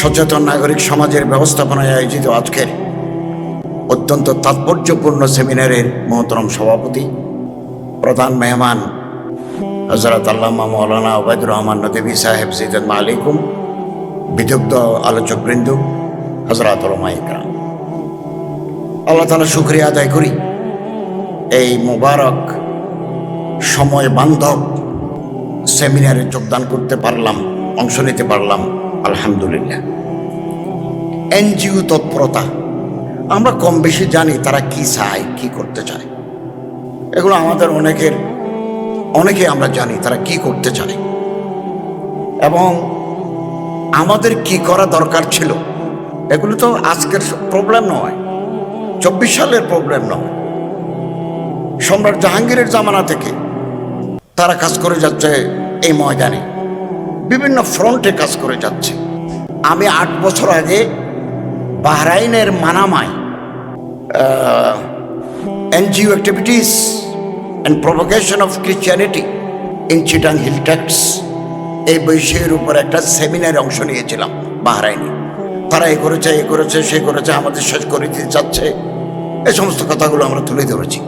সচেতন নাগরিক সমাজের ব্যবস্থাপনায় আয়োজিত আজকের অত্যন্ত তাৎপর্যপূর্ণ সেমিনারের মহতরম সভাপতি, প্রধান মেহমান হজরত আল্লামা মৌলানা ওবায়দুর রহমান নদী সাহেব জিদান আলাইকুম বিদগ্ধ আলোচকবৃন্দ হজরত ইকরাম। আল্লাহ তালা শুক্রিয়া আদায় করি। এই মোবারক সময় বান্ধব সেমিনারে যোগদান করতে পারলাম। অংশ নিতে পারলাম, আলহামদুলিল্লাহ। এনজিও তৎপরতা, আমরা কম বেশি জানি তারা কি চায়, কি করতে চায়। এগুলো আমাদের অনেকের, অনেকে আমরা জানি তারা কি করতে চায়। এবং আমাদের কি করা দরকার ছিল, এগুলো তো আজকের প্রবলেম নয়, চব্বিশ সালের প্রবলেম নয়। সম্রাট জাহাঙ্গীরের জামানা থেকে তারা কাজ করে যাচ্ছে এই ময়দানে। বিভিন্ন ফ্রন্টে কাজ করে যাচ্ছে। আমি আট বছর আগে বাহরাইনের মানামায় NGO activities and provocation of Christianity in Chittagong hill tracts এই বিষয়ের উপর একটা সেমিনারে অংশ নিয়েছিলাম বাহরাইনে। তারা এ করেছে এ করেছে, সে করেছে, আমাদের শেষ করে দিতে চাচ্ছে। এই সমস্ত কথাগুলো আমরা তুলে ধরেছি।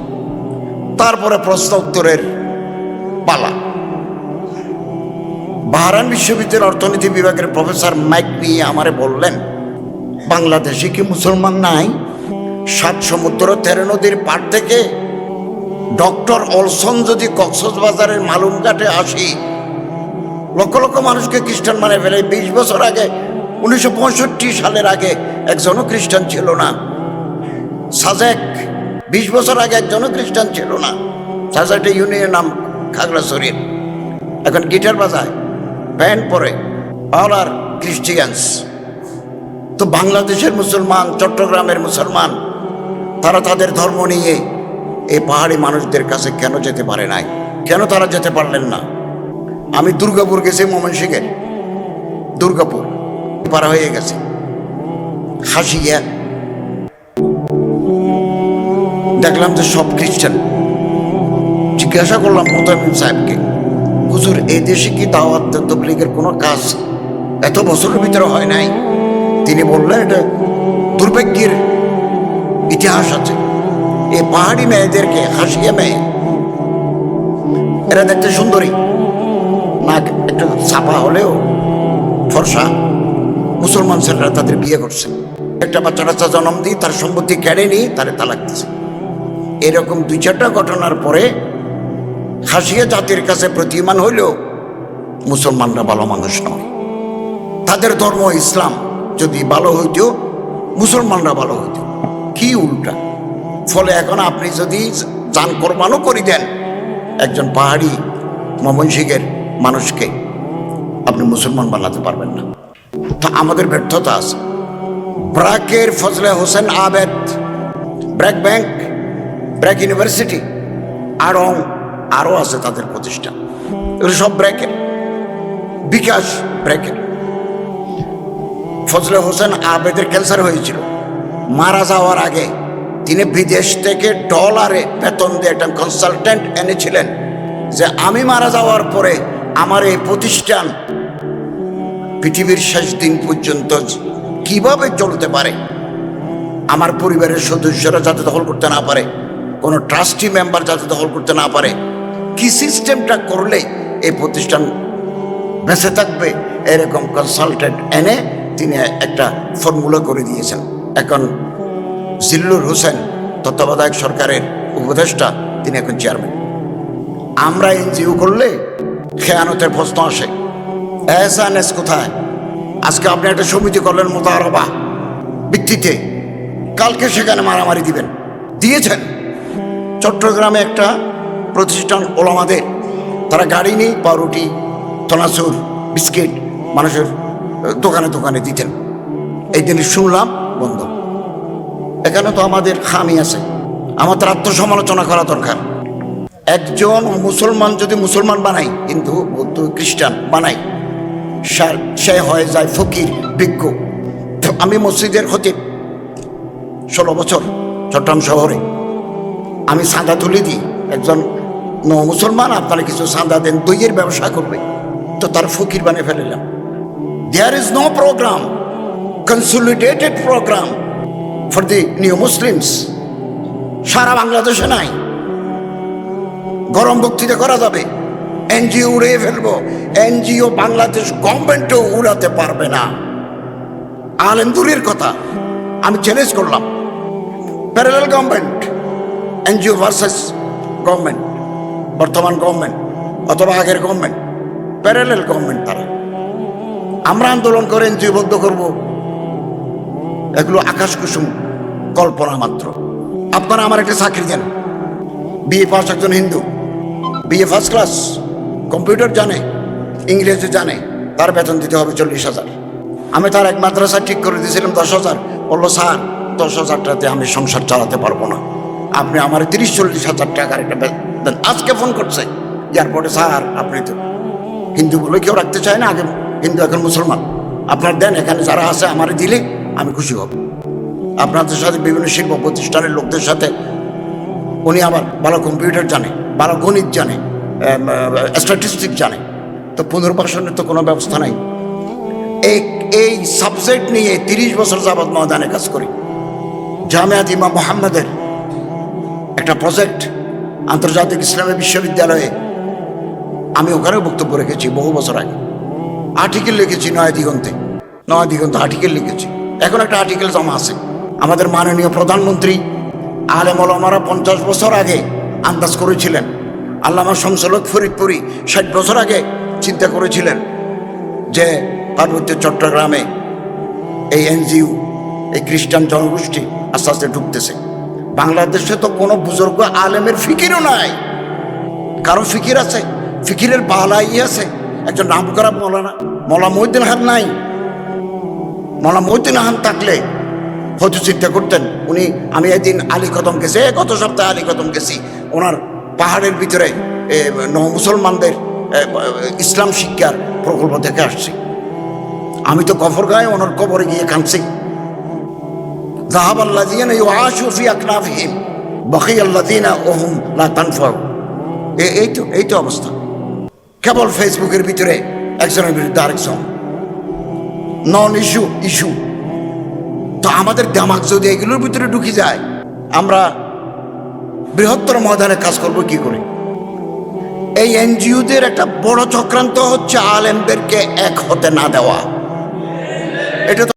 তারপরে প্রশ্ন উত্তরের পালা। বাহারান বিশ্ববিদ্যালয়ের অর্থনীতি বিভাগের প্রফেসর মাইক নিয়ে আমারে বললেন, বাংলাদেশে কি মুসলমান নাই? সাত সমুদ্র, তেরো নদীর পার থেকে ডক্টর অলসন যদি কক্সবাজারের মালুমঘাটে আসি, লক্ষ লক্ষ মানুষকে খ্রিস্টান মানে ফেলে। বিশ বছর আগে, উনিশশো পঁয়ষট্টি সালের আগে একজনও খ্রিস্টান ছিল না। সাজেক, বিশ বছর আগে একজনও খ্রিস্টান ছিল না। সাজেকটা ইউনিয়নের নাম খাগড়াছড়ির। এখন গিটার বাজায়। প্যান্ট পরে অল আর ক্রিশ্চিয়ানস। তো বাংলাদেশের মুসলমান, চট্টগ্রামের মুসলমান, তারা তাদের ধর্ম নিয়ে এই পাহাড়ি মানুষদের কাছে কেন যেতে পারে নাই? কেন তারা যেতে পারলেন না? আমি দুর্গাপুর গেছি ময়মনসিংহের দুর্গাপুর, পারা হয়ে গেছে। হাসিয়া। দেখলাম যে সব খ্রিস্টান। জিজ্ঞাসা করলাম মোতামিম সাহেবকে হুজুর, এই দেশে কি দাওয়াত, তবলিগের কোনো কাজ এত বছরের ভিতরে হয় নাই? তিনি বললেন, এটা দুর্ভাগ্যের ইতিহাস আছে। এই পাহাড়ি মেয়েদেরকে হাসিয়া মেয়ে। এরা দেখতে সুন্দরী। নাক একটু ছাপা হলেও ফর্সা। মুসলমান ছেলেরা তাদের বিয়ে করছে। একটা বাচ্চা টাচ্চা জন্ম দিই তার সম্পত্তি কেড়ে নিই তারে তালাক দিচ্ছে এরকম দুই চারটা ঘটনার পরে হাসিয়া জাতির কাছে প্রতিমান হইলেও মুসলমানরা ভালো মানুষ নয়। তাদের ধর্ম ইসলাম, যদি ভালো হইত মুসলমানরা ভালো হইত কি উল্টা? ফলে এখন আপনি যদি যান কোরবানও করে দেন একজন পাহাড়ি ময়মনসিংহের মানুষকে, আপনি মুসলমান বানাতে পারবেন না। তো আমাদের ব্যর্থতা আছে। ব্রাকের Fazle Hasan Abed BRAC bank BRAC university, Aarong আরও আছে তাদের প্রতিষ্ঠান এগুলো সব ব্র্যাকের বিকাশ ব্র্যাকেট। ফজলে হোসেন আবেদের ক্যান্সার হয়েছিল। মারা যাওয়ার আগে তিনি বিদেশ থেকে ডলারে বেতন দিয়ে একটা কনসালটেন্ট এনেছিলেন যে, আমি মারা যাওয়ার পরে আমার এই প্রতিষ্ঠান পৃথিবীর শেষ দিন পর্যন্ত কীভাবে চলতে পারে? আমার পরিবারের সদস্যরা যাতে দখল করতে না পারে, কোনো ট্রাস্টি মেম্বার যাতে দখল করতে না পারে কি সিস্টেমটা করলে এই প্রতিষ্ঠান বেঁচে থাকবে? এরকম কনসালটেন্ট এনে তিনি একটা ফর্মুলা করে দিয়েছেন। এখন জিল্লুর হোসেন, তত্ত্বাবধায়ক সরকারের উপদেষ্টা, তিনি এখন চেয়ারম্যান আমরা এনজিও করলে খেয়ানতের প্রশ্ন আসে, এস কোথায়? আজকে আপনি একটা সমিতি করলেন মোতারবা ভিত্তিতে কালকে সেখানে মারামারি দিবেন। দিয়েছেন। চট্টগ্রামে একটা প্রতিষ্ঠান ওলামাদের। তারা গাড়ি নেই, পাউরুটি তনাসুর বিস্কিট মানুষের দোকানে দোকানে দিতেন। এই জিনিস শুনলাম, বন্ধ। এখানে তো আমাদের খামি আছে। আমাদের আত্মসমালোচনা করা দরকার। একজন মুসলমান যদি মুসলমান বানাই হিন্দু, বৌদ্ধ, খ্রিস্টান বানাই সে হয়ে যায় ফকির বিজ্ঞ আমি মসজিদের খতিব। ষোলো বছর, চট্টগ্রাম শহরে। আমি সাদা তুলে দিই। একজন ন মুসলমান, আপনারা কিছু সাদা দেন, দইয়ের ব্যবসা করবে। তো তার ফকির বানিয়ে ফেলিলাম there is no programme consolidated programme for the new Muslims সারা বাংলাদেশে নাই। গরম বক্তৃতা করা যাবে। এনজিও উড়িয়ে ফেলব। এনজিও বাংলাদেশ গভর্নমেন্টও উড়াতে পারবে না। আলেম দূরের কথা। আমি চ্যালেঞ্জ করলাম। Parallel government NGO versus government বর্তমান গভর্নমেন্ট অথবা আগের গভর্নমেন্ট প্যারালেল গভর্নমেন্ট তারা। আমরা আন্দোলন করে এনজিও বন্ধ করব। এগুলো আকাশ কুসুম কল্পনা মাত্র। আপনারা আমার একটা চাকরি দেন। বিএ পাস একজন Hindu. BA first class computer জানে, ইংরেজি জানে। তার বেতন দিতে হবে চল্লিশ হাজার। আমি তার এক মাদ্রাসা ঠিক করে দিয়েছিলাম দশ হাজার। বলল, স্যার, দশ হাজারটাতে আমি সংসার চালাতে পারব না। আপনি আমার তিরিশ, চল্লিশ হাজার টাকার একটা দেন, আজকে ফোন করছে। এয়ারপোর্টে, স্যার, আপনি তো হিন্দু বলে কেউ রাখতে চায় না আগে। হিন্দু এখন মুসলমান। আপনার দেন, এখানে যারা আছে আমার দিলে আমি খুশি হব। আপনাদের সাথে বিভিন্ন শিল্প প্রতিষ্ঠানের লোকদের সাথে উনি আবার ভালো কম্পিউটার জানে, ভালো গণিত জানে স্ট্যাটিস্টিক জানে। তো পুনর্বাসনের তো কোনো ব্যবস্থা নাই। এই এই সাবজেক্ট নিয়ে তিরিশ বছর যাবৎ ময়দানে কাজ করি। জামিয়াত ইমাম মোহাম্মদের একটা প্রজেক্ট আন্তর্জাতিক ইসলামী বিশ্ববিদ্যালয়ে আমি ওখানেও বক্তব্য রেখেছি বহু বছর আগে। আর্টিকেল লিখেছি নয় দিগন্তে। নয় দিগন্তে আর্টিকেল লিখেছি। এখন একটা আর্টিকেল জমা আছে। আমাদের মাননীয় প্রধানমন্ত্রী আলেম ওলামারা পঞ্চাশ বছর আগে আন্দাজ করেছিলেন। আল্লামা শমসলক ফরিদপুরি ষাট বছর আগে চিন্তা করেছিলেন যে পার্বত্য চট্টগ্রামে এই এনজিও, এই খ্রিস্টান জনগোষ্ঠী আস্তে আস্তে ঢুকতেছে। বাংলাদেশে তো কোনো বুজুর্গ আলেমের ফিকিরও নাই। কারও ফিকির আছে? ফিকিরের বালাই আছে। একজন নাম করা মৌলানা মৌলা মহিউদ্দিন হান নাই। মৌলা মহিউদ্দিন হান থাকলে হয়তো চিন্তা করতেন, উনি, আমি একদিন আলী কদম গেছি গত সপ্তাহে আলী কদম গেছি। ওনার পাহাড়ের ভিতরে মুসলমানদের ইসলাম শিক্ষার প্রকল্প থেকে আসছি। আমি তো কফর গায়ে ওনার কবরে গিয়ে কাঁদছি। ذهب الذين يعاشوا في أكنافهم بقي الذين وهم لا تنفعوا এ- এই তো এই তো অবস্থা কেবল ফেসবুকের ভিতরে একজনের বিরুদ্ধে আরেকজন নন ইস্যু ইস্যু তো আমাদের দামাক যদি এগুলোর ভিতরে ঢুকে যায় আমরা বৃহত্তর ময়দানে কাজ করব কি করে এই এনজিওদের একটা বড় চক্রান্ত হচ্ছে আলেমদেরকে এক হতে না দেওয়া এটা তো